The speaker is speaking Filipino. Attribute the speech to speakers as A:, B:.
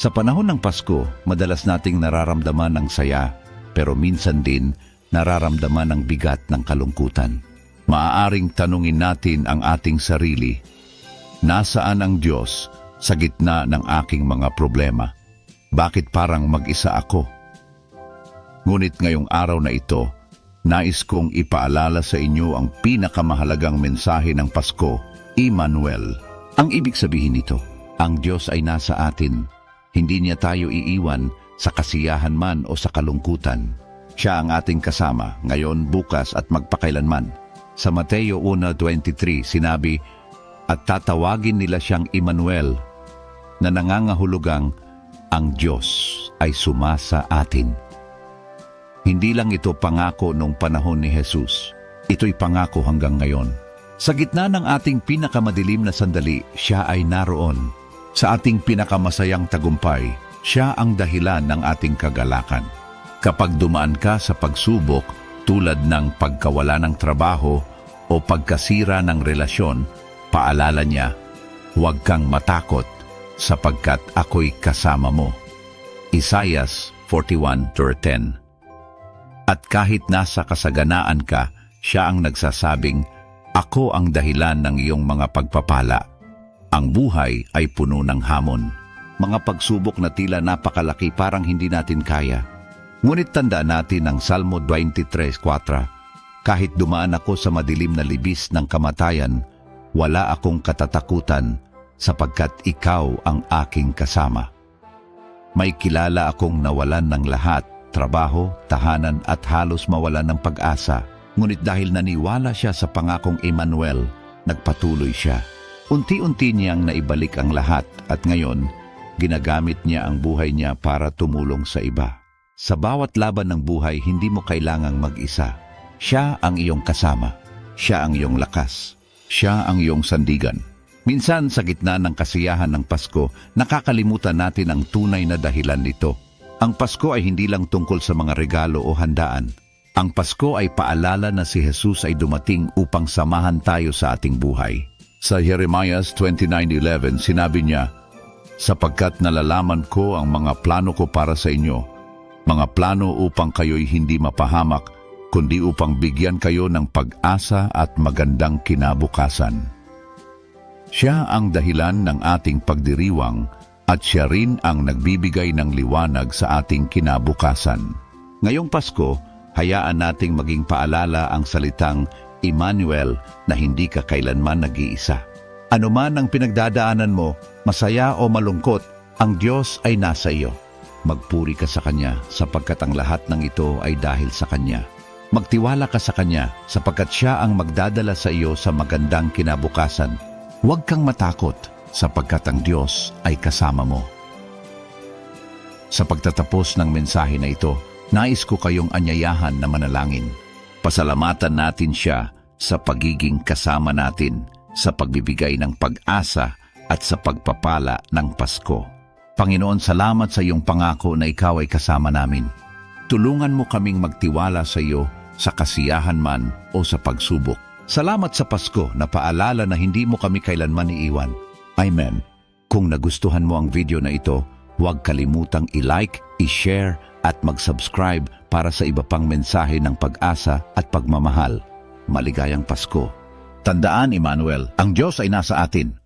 A: Sa panahon ng Pasko, madalas nating nararamdaman ang saya, pero minsan din nararamdaman ang bigat ng kalungkutan. Maaaring tanungin natin ang ating sarili, nasaan ang Diyos sa gitna ng aking mga problema? Bakit parang mag-isa ako? Ngunit ngayong araw na ito, nais kong ipaalala sa inyo ang pinakamahalagang mensahe ng Pasko, Emmanuel. Ang ibig sabihin nito, ang Diyos ay nasa atin. Hindi niya tayo iiwan sa kasiyahan man o sa kalungkutan. Siya ang ating kasama ngayon, bukas at magpakailanman. Sa Mateo 1.23 sinabi, At tatawagin nila siyang Emmanuel, na nangangahulugang ang Diyos ay sumasa atin. Hindi lang ito pangako nung panahon ni Jesus. Ito'y pangako hanggang ngayon. Sa gitna ng ating pinakamadilim na sandali, siya ay naroon. Sa ating pinakamasayang tagumpay, siya ang dahilan ng ating kagalakan. Kapag dumaan ka sa pagsubok tulad ng pagkawala ng trabaho o pagkasira ng relasyon, paalala niya, huwag kang matakot sapagkat ako'y kasama mo. Isaias 41.10 At kahit nasa kasaganaan ka, siya ang nagsasabing, Ako ang dahilan ng iyong mga pagpapala. Ang buhay ay puno ng hamon. Mga pagsubok na tila napakalaki parang hindi natin kaya. Ngunit tanda natin ang Salmo 23.4 Kahit dumaan ako sa madilim na libis ng kamatayan, wala akong katatakutan sapagkat ikaw ang aking kasama. May kilala akong nawalan ng lahat, trabaho, tahanan at halos mawalan ng pag-asa. Ngunit dahil naniwala siya sa pangakong Emmanuel, nagpatuloy siya. Unti-unti niyang naibalik ang lahat at ngayon, ginagamit niya ang buhay niya para tumulong sa iba. Sa bawat laban ng buhay, hindi mo kailangang mag-isa. Siya ang iyong kasama. Siya ang iyong lakas. Siya ang iyong sandigan. Minsan sa gitna ng kasiyahan ng Pasko, nakakalimutan natin ang tunay na dahilan nito. Ang Pasko ay hindi lang tungkol sa mga regalo o handaan. Ang Pasko ay paalala na si Jesus ay dumating upang samahan tayo sa ating buhay. Sa Jeremiah 29.11, sinabi niya, Sapagkat nalalaman ko ang mga plano ko para sa inyo, mga plano upang kayo'y hindi mapahamak, kundi upang bigyan kayo ng pag-asa at magandang kinabukasan. Siya ang dahilan ng ating pagdiriwang at siya rin ang nagbibigay ng liwanag sa ating kinabukasan. Ngayong Pasko, hayaan nating maging paalala ang salitang Emmanuel na hindi ka kailanman nag-iisa. Ano man ang pinagdadaanan mo, masaya o malungkot, ang Diyos ay nasa iyo. Magpuri ka sa Kanya sapagkat ang lahat ng ito ay dahil sa Kanya. Magtiwala ka sa Kanya sapagkat Siya ang magdadala sa iyo sa magandang kinabukasan. Huwag kang matakot sapagkat ang Diyos ay kasama mo. Sa pagtatapos ng mensahe na ito, nais ko kayong anyayahan na manalangin. Pasalamatan natin siya sa pagiging kasama natin, sa pagbibigay ng pag-asa at sa pagpapala ng Pasko. Panginoon, salamat sa iyong pangako na ikaw ay kasama namin. Tulungan mo kaming magtiwala sa iyo sa kasiyahan man o sa pagsubok. Salamat sa Pasko na paalala na hindi mo kami kailanman iiwan. Amen. Kung nagustuhan mo ang video na ito, huwag kalimutang i-like, i-share at mag-subscribe para sa iba pang mensahe ng pag-asa at pagmamahal. Maligayang Pasko. Tandaan, Emmanuel, ang Diyos ay nasa atin.